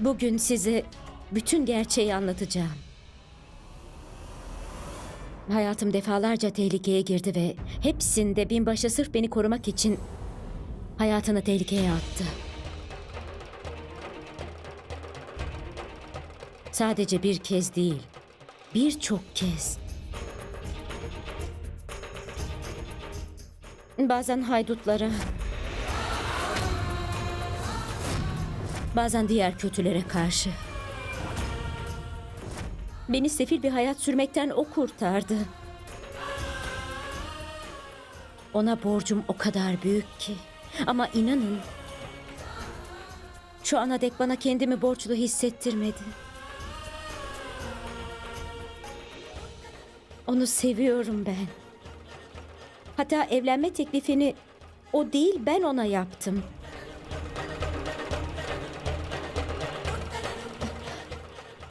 Bugün size bütün gerçeği anlatacağım. Hayatım defalarca tehlikeye girdi ve hepsinde binbaşı sırf beni korumak için hayatını tehlikeye attı. Sadece bir kez değil, birçok kez. Bazen haydutlara, bazen diğer kötülere karşı. Beni sefil bir hayat sürmekten o kurtardı. Ona borcum o kadar büyük ki. Ama inanın, şu ana dek bana kendimi borçlu hissettirmedi. Onu seviyorum ben. Hatta evlenme teklifini o değil ben ona yaptım.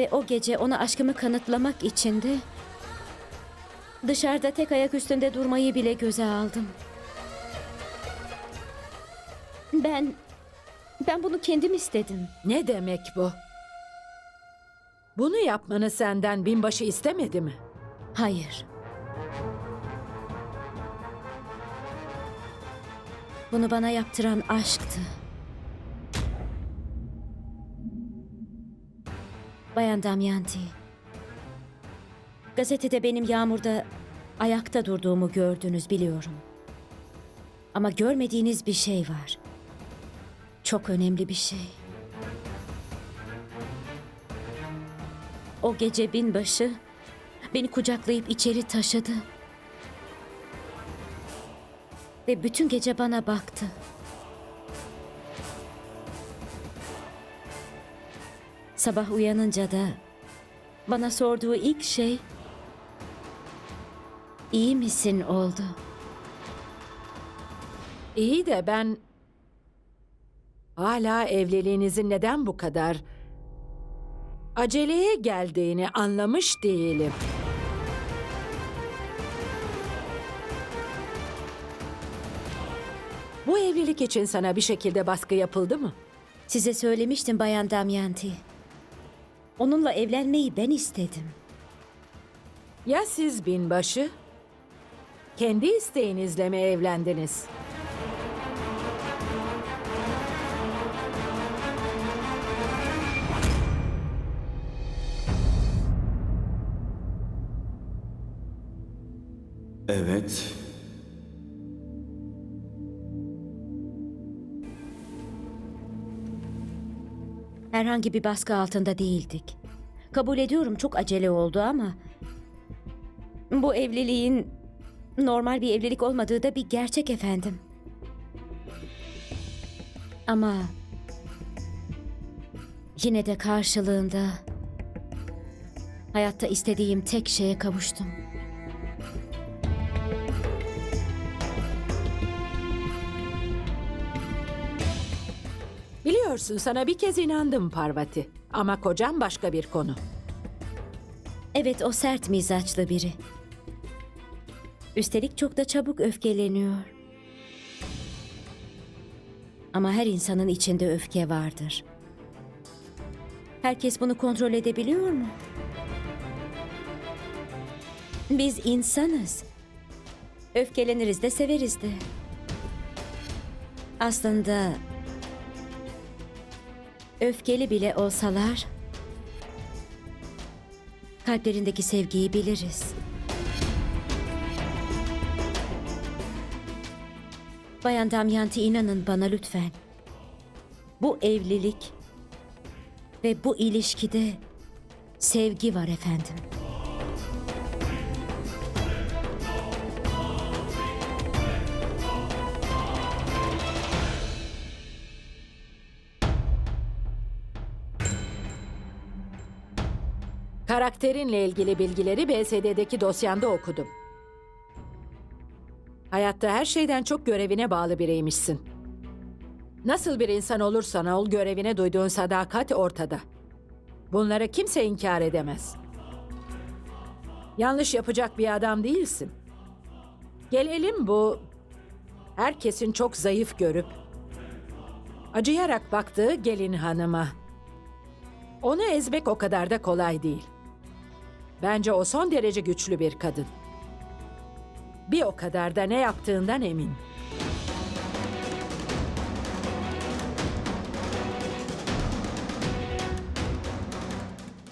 Ve o gece ona aşkımı kanıtlamak için de dışarıda tek ayak üstünde durmayı bile göze aldım. Ben ben bunu kendim istedim. Ne demek bu? Bunu yapmanı senden binbaşı istemedi mi? Hayır. Bunu bana yaptıran aşktı. Bayan Damyanti. Gazetede benim yağmurda ayakta durduğumu gördünüz biliyorum. Ama görmediğiniz bir şey var. Çok önemli bir şey. O gece binbaşı beni kucaklayıp içeri taşıdı. Ve bütün gece bana baktı. Sabah uyanınca da bana sorduğu ilk şey iyi misin oldu. İyi de ben hala evliliğinizin neden bu kadar aceleye geldiğini anlamış değilim. Bu evlilik için sana bir şekilde baskı yapıldı mı? Size söylemiştim Bayan Damyanti. Onunla evlenmeyi ben istedim. Ya siz binbaşı? Kendi isteğinizle mi evlendiniz? Evet. Herhangi bir baskı altında değildik. Kabul ediyorum çok acele oldu ama bu evliliğin normal bir evlilik olmadığı da bir gerçek efendim. Ama yine de karşılığında hayatta istediğim tek şeye kavuştum. Biliyorsun sana bir kez inandım Parvati. Ama kocam başka bir konu. Evet o sert mizaçlı biri. Üstelik çok da çabuk öfkeleniyor. Ama her insanın içinde öfke vardır. Herkes bunu kontrol edebiliyor mu? Biz insanız. Öfkeleniriz de severiz de. Aslında öfkeli bile olsalar kalplerindeki sevgiyi biliriz. Bayan Damyanti inanın bana lütfen. Bu evlilik ve bu ilişkide sevgi var efendim. Karakterinle ilgili bilgileri BSD'deki dosyanda okudum. Hayatta her şeyden çok görevine bağlı biriymişsin. Nasıl bir insan olursan ol görevine duyduğun sadakat ortada. Bunları kimse inkar edemez. Yanlış yapacak bir adam değilsin. Gelelim bu herkesin çok zayıf görüp acıyarak baktığı gelin hanıma. Onu ezmek o kadar da kolay değil. Bence o son derece güçlü bir kadın. Bir o kadar da ne yaptığından emin.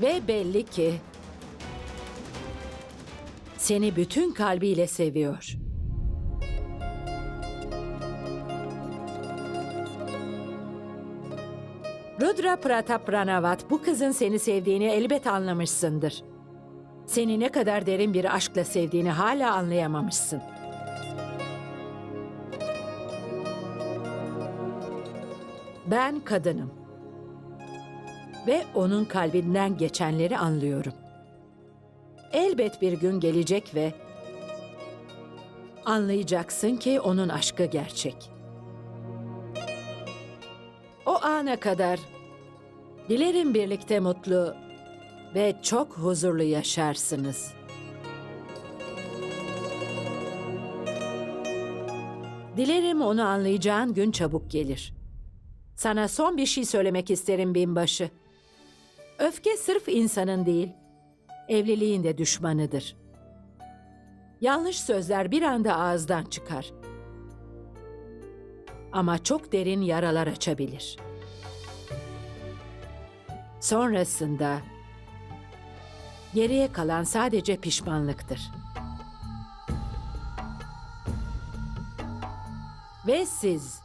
Ve belli ki seni bütün kalbiyle seviyor. Rudra Pratap Ranavat bu kızın seni sevdiğini elbet anlamışsındır. Seni ne kadar derin bir aşkla sevdiğini hala anlayamamışsın. Ben kadınım. Ve onun kalbinden geçenleri anlıyorum. Elbet bir gün gelecek ve anlayacaksın ki onun aşkı gerçek. O ana kadar dilerim birlikte mutlu ve çok huzurlu yaşarsınız. Dilerim onu anlayacağın gün çabuk gelir. Sana son bir şey söylemek isterim binbaşı. Öfke sırf insanın değil, evliliğin de düşmanıdır. Yanlış sözler bir anda ağızdan çıkar. Ama çok derin yaralar açabilir. Sonrasında geriye kalan sadece pişmanlıktır. Ve siz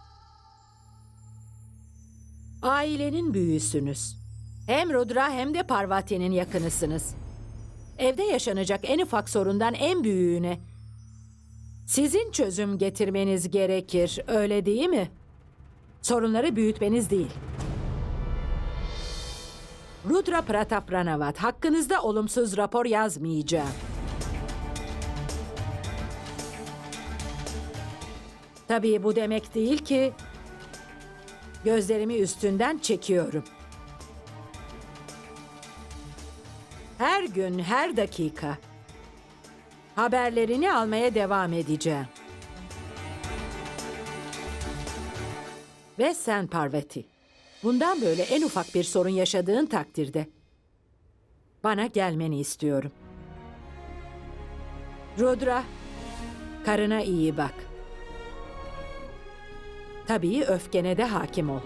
ailenin büyüğüsünüz. Hem Rudra hem de Parvati'nin yakınısınız. Evde yaşanacak en ufak sorundan en büyüğüne sizin çözüm getirmeniz gerekir, öyle değil mi? Sorunları büyütmeniz değil. Rudra Pratap Ranavat, hakkınızda olumsuz rapor yazmayacağım. Tabii bu demek değil ki gözlerimi üstünden çekiyorum. Her gün, her dakika haberlerini almaya devam edeceğim. Ve sen Parvati, bundan böyle en ufak bir sorun yaşadığın takdirde bana gelmeni istiyorum. Rudra, karına iyi bak. Tabii öfkene de hakim ol.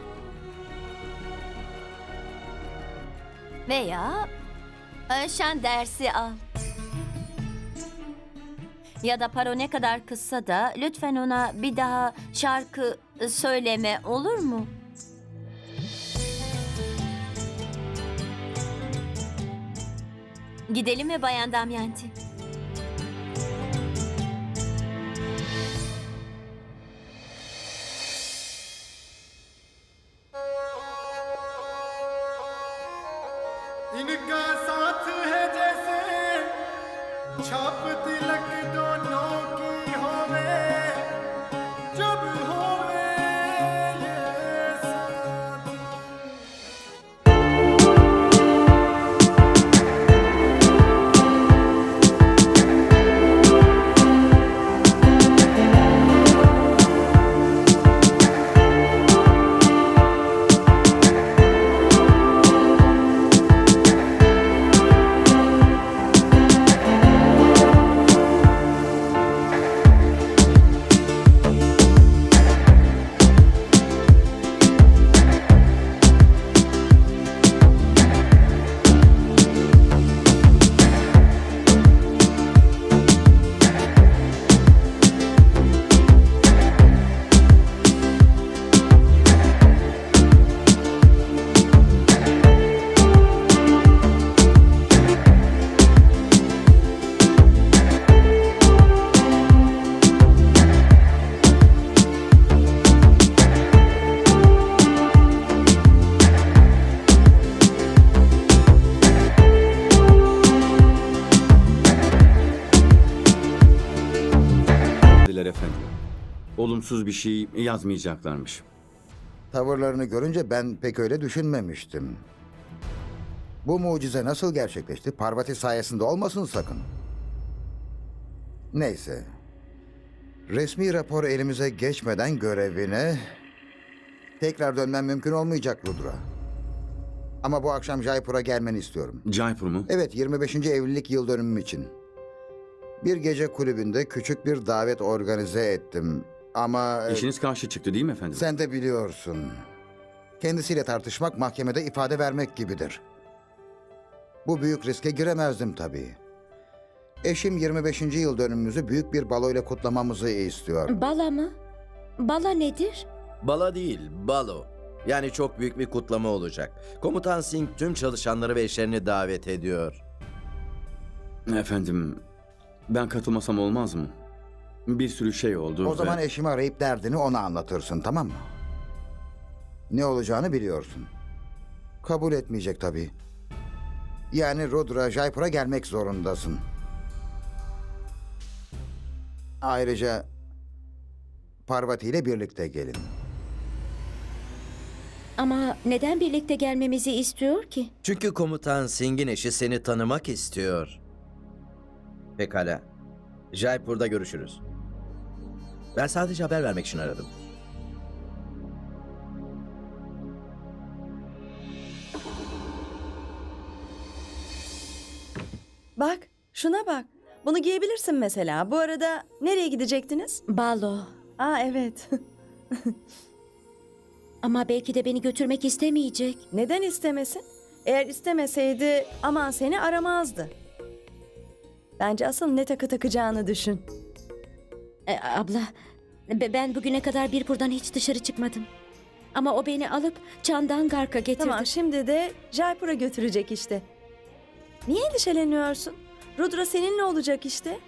Veya e, şan dersi al. Ya da paro ne kadar kızsa da lütfen ona bir daha şarkı söyleme olur mu? Gidelim mi Bayan Damyanti? Olumsuz bir şey yazmayacaklarmış. Tavırlarını görünce ben pek öyle düşünmemiştim. Bu mucize nasıl gerçekleşti? Parvati sayesinde olmasın sakın. Neyse. Resmi rapor elimize geçmeden görevine tekrar dönmem mümkün olmayacak Rudra. Ama bu akşam Jaipur'a gelmeni istiyorum. Jaipur mu? Evet 25. evlilik yıl dönümüm için. Bir gece kulübünde küçük bir davet organize ettim. Ama e, İşiniz karşı çıktı değil mi efendim? sen de biliyorsun. Kendisiyle tartışmak mahkemede ifade vermek gibidir. Bu büyük riske giremezdim tabii. Eşim 25. yıl dönümümüzü büyük bir baloyla kutlamamızı istiyor. Bala mı? Bala nedir? Bala değil, balo. Yani çok büyük bir kutlama olacak. Komutan Singh tüm çalışanları ve eşlerini davet ediyor. Efendim, ben katılmasam olmaz mı? Bir sürü şey oldu. O ve- zaman eşimi arayıp derdini ona anlatırsın tamam mı? Ne olacağını biliyorsun. Kabul etmeyecek tabii. Yani Rudra Jaipur'a gelmek zorundasın. Ayrıca Parvati ile birlikte gelin. Ama neden birlikte gelmemizi istiyor ki? Çünkü komutan Singh'in eşi seni tanımak istiyor. Pekala. Jaipur'da görüşürüz. Ben sadece haber vermek için aradım. Bak, şuna bak. Bunu giyebilirsin mesela. Bu arada nereye gidecektiniz? Balo. Aa evet. Ama belki de beni götürmek istemeyecek. Neden istemesin? Eğer istemeseydi aman seni aramazdı. Bence asıl ne takı takacağını düşün. E, abla, be- ben bugüne kadar bir buradan hiç dışarı çıkmadım. Ama o beni alıp Çandangark'a getirdi. Tamam şimdi de Jaipur'a götürecek işte. Niye endişeleniyorsun? Rudra seninle olacak işte.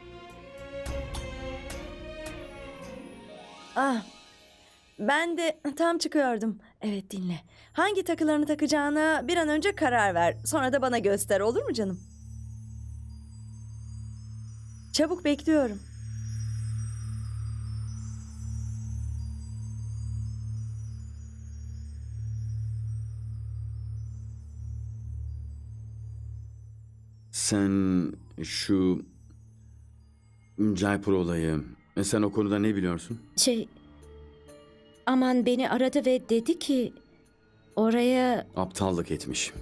Ah, ben de tam çıkıyordum. Evet dinle. Hangi takılarını takacağına bir an önce karar ver. Sonra da bana göster olur mu canım? Çabuk bekliyorum. Sen şu Jaipur olayı, e, sen o konuda ne biliyorsun? Şey, aman beni aradı ve dedi ki oraya Aptallık etmiş.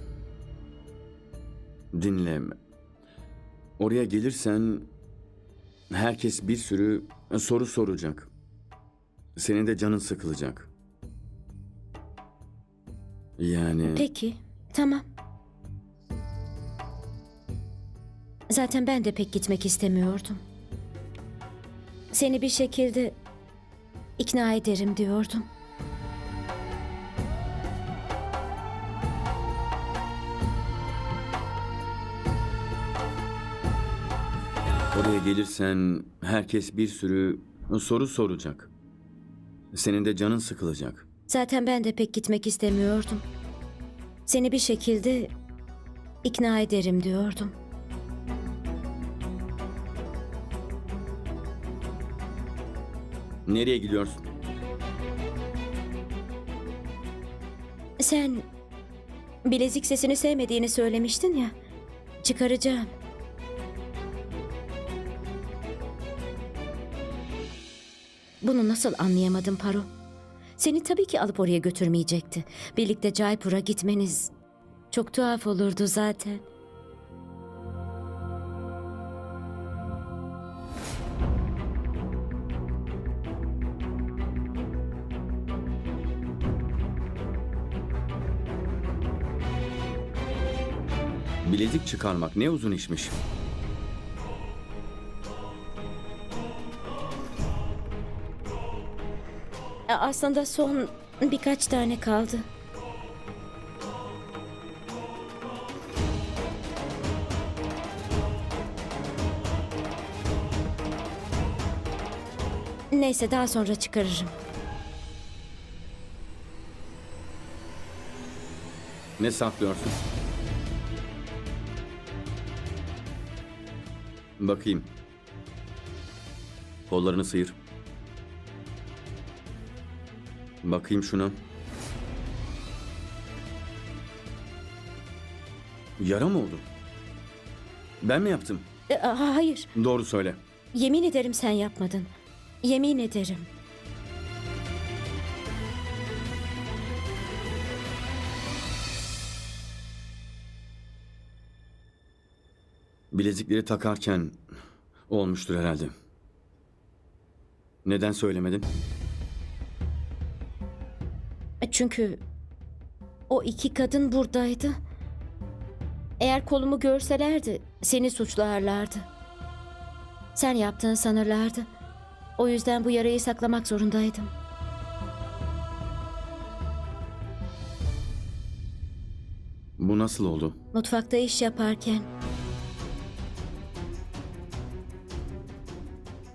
Dinle. Oraya gelirsen herkes bir sürü soru soracak. Senin de canın sıkılacak. Yani peki tamam. Zaten ben de pek gitmek istemiyordum. Seni bir şekilde ikna ederim diyordum. oraya gelirsen herkes bir sürü soru soracak. Senin de canın sıkılacak. Zaten ben de pek gitmek istemiyordum. Seni bir şekilde ikna ederim diyordum. Nereye gidiyorsun? Sen bilezik sesini sevmediğini söylemiştin ya. Çıkaracağım. Bunu nasıl anlayamadım Paro? Seni tabii ki alıp oraya götürmeyecekti. Birlikte Jaipur'a gitmeniz çok tuhaf olurdu zaten. Bilezik çıkarmak ne uzun işmiş. E, Aslında son birkaç tane kaldı. Neyse daha sonra çıkarırım. Ne saklıyorsun? Bakayım. Kollarını sıyır. Bakayım şuna. Yara mı oldu? Ben mi yaptım? E, ha- hayır, Doğru söyle. yemin ederim sen yapmadın. Yemin ederim. Bilezikleri takarken olmuştur herhalde. Neden söylemedin? Çünkü o iki kadın buradaydı. Eğer kolumu görselerdi seni suçlarlardı. Sen yaptığını sanırlardı. O yüzden bu yarayı saklamak zorundaydım. Bu nasıl oldu? Mutfakta iş yaparken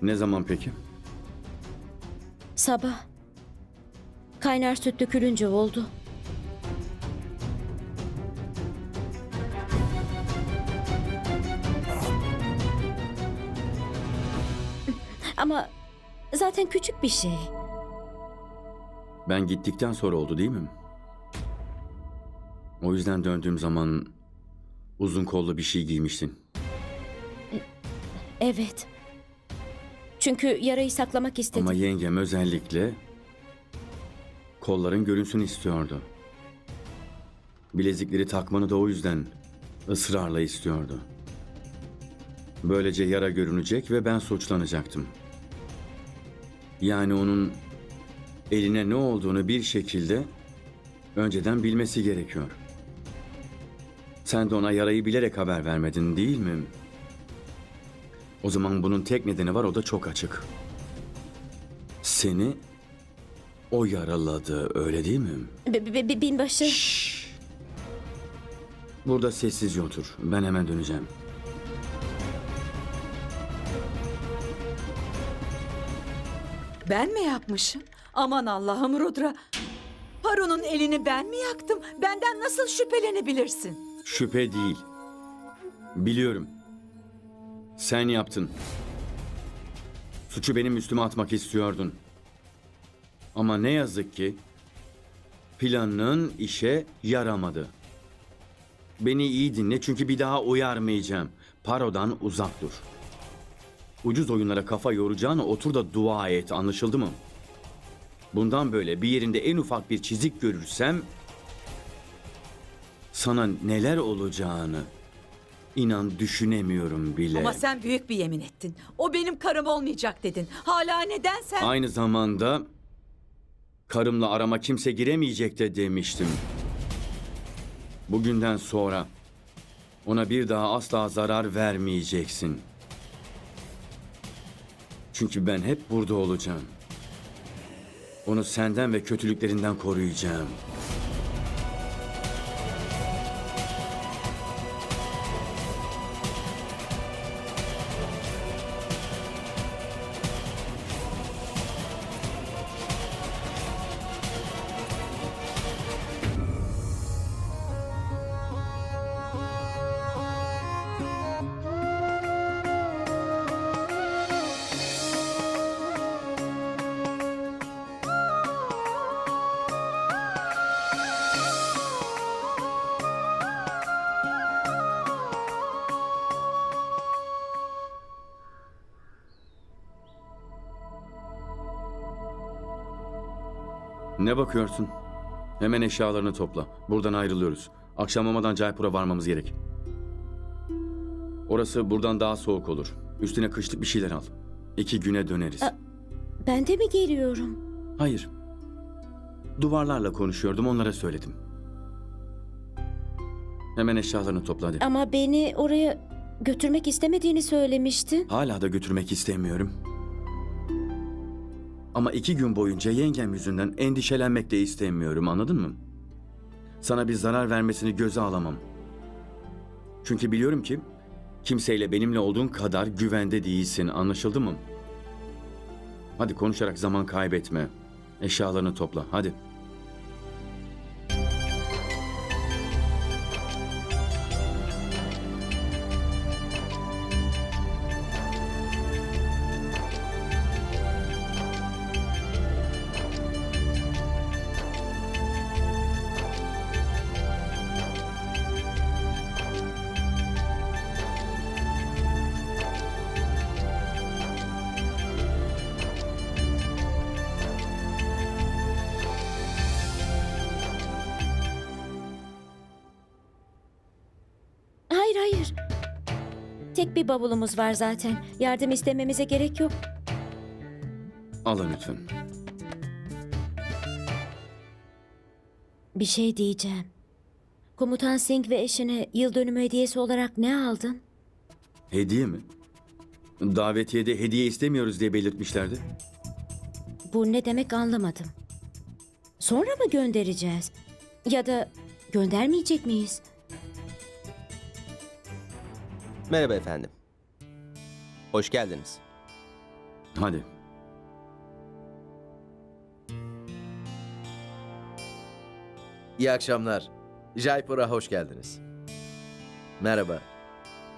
Ne zaman peki? sabah kaynar süt dökülünce oldu. Ama zaten küçük bir şey. Ben gittikten sonra oldu değil mi? O yüzden döndüğüm zaman uzun kollu bir şey giymiştin. Evet. Çünkü yarayı saklamak istedim. Ama yengem özellikle kolların görünsün istiyordu. Bilezikleri takmanı da o yüzden ısrarla istiyordu. Böylece yara görünecek ve ben suçlanacaktım. Yani onun eline ne olduğunu bir şekilde önceden bilmesi gerekiyor. Sen de ona yarayı bilerek haber vermedin değil mi? O zaman bunun tek nedeni var o da çok açık. Seni o yaraladı öyle değil mi? B- b- b- binbaşı. Şşş. Burada sessizce otur. Ben hemen döneceğim. Ben mi yapmışım? Aman Allah'ım Rudra. Paron'un elini ben mi yaktım? Benden nasıl şüphelenebilirsin? Şüphe değil. Biliyorum. Sen yaptın. Suçu benim üstüme atmak istiyordun. Ama ne yazık ki planın işe yaramadı. Beni iyi dinle çünkü bir daha uyarmayacağım. Parodan uzak dur. Ucuz oyunlara kafa yoracağına otur da dua et anlaşıldı mı? Bundan böyle bir yerinde en ufak bir çizik görürsem sana neler olacağını inan düşünemiyorum bile. Ama sen büyük bir yemin ettin. O benim karım olmayacak dedin. Hala neden sen... Aynı zamanda karımla arama kimse giremeyecek de demiştim. Bugünden sonra ona bir daha asla zarar vermeyeceksin. Çünkü ben hep burada olacağım. Onu senden ve kötülüklerinden koruyacağım. Ne bakıyorsun? Hemen eşyalarını topla. Buradan ayrılıyoruz. Akşam olmadan Jaipur'a varmamız gerek. Orası buradan daha soğuk olur. Üstüne kışlık bir şeyler al. İki güne döneriz. A- Ben de mi geliyorum? Hayır. Duvarlarla konuşuyordum onlara söyledim. Hemen eşyalarını topla hadi. Ama beni oraya götürmek istemediğini söylemiştin. Hala da götürmek istemiyorum. Ama iki gün boyunca yengem yüzünden endişelenmek de istemiyorum anladın mı? Sana bir zarar vermesini göze alamam. Çünkü biliyorum ki kimseyle benimle olduğun kadar güvende değilsin anlaşıldı mı? Hadi konuşarak zaman kaybetme. Eşyalarını topla hadi. Bir bavulumuz var zaten. Yardım istememize gerek yok. Alın lütfen. Bir şey diyeceğim. Komutan Singh ve eşine yıl dönümü hediyesi olarak ne aldın? Hediye mi? Davetiyede hediye istemiyoruz diye belirtmişlerdi. Bu ne demek anlamadım. Sonra mı göndereceğiz? Ya da göndermeyecek miyiz? Merhaba efendim. Hoş geldiniz. Hadi. İyi akşamlar. Jaipur'a hoş geldiniz. Merhaba.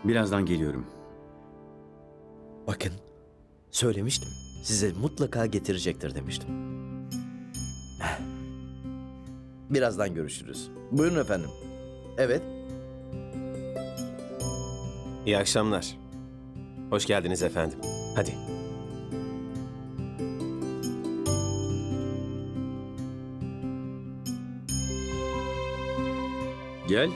Birazdan geliyorum. Bakın, söylemiştim. Size mutlaka getirecektir demiştim. Birazdan görüşürüz. Buyurun efendim. Evet. İyi akşamlar. Hoş geldiniz efendim. Hadi. Gel.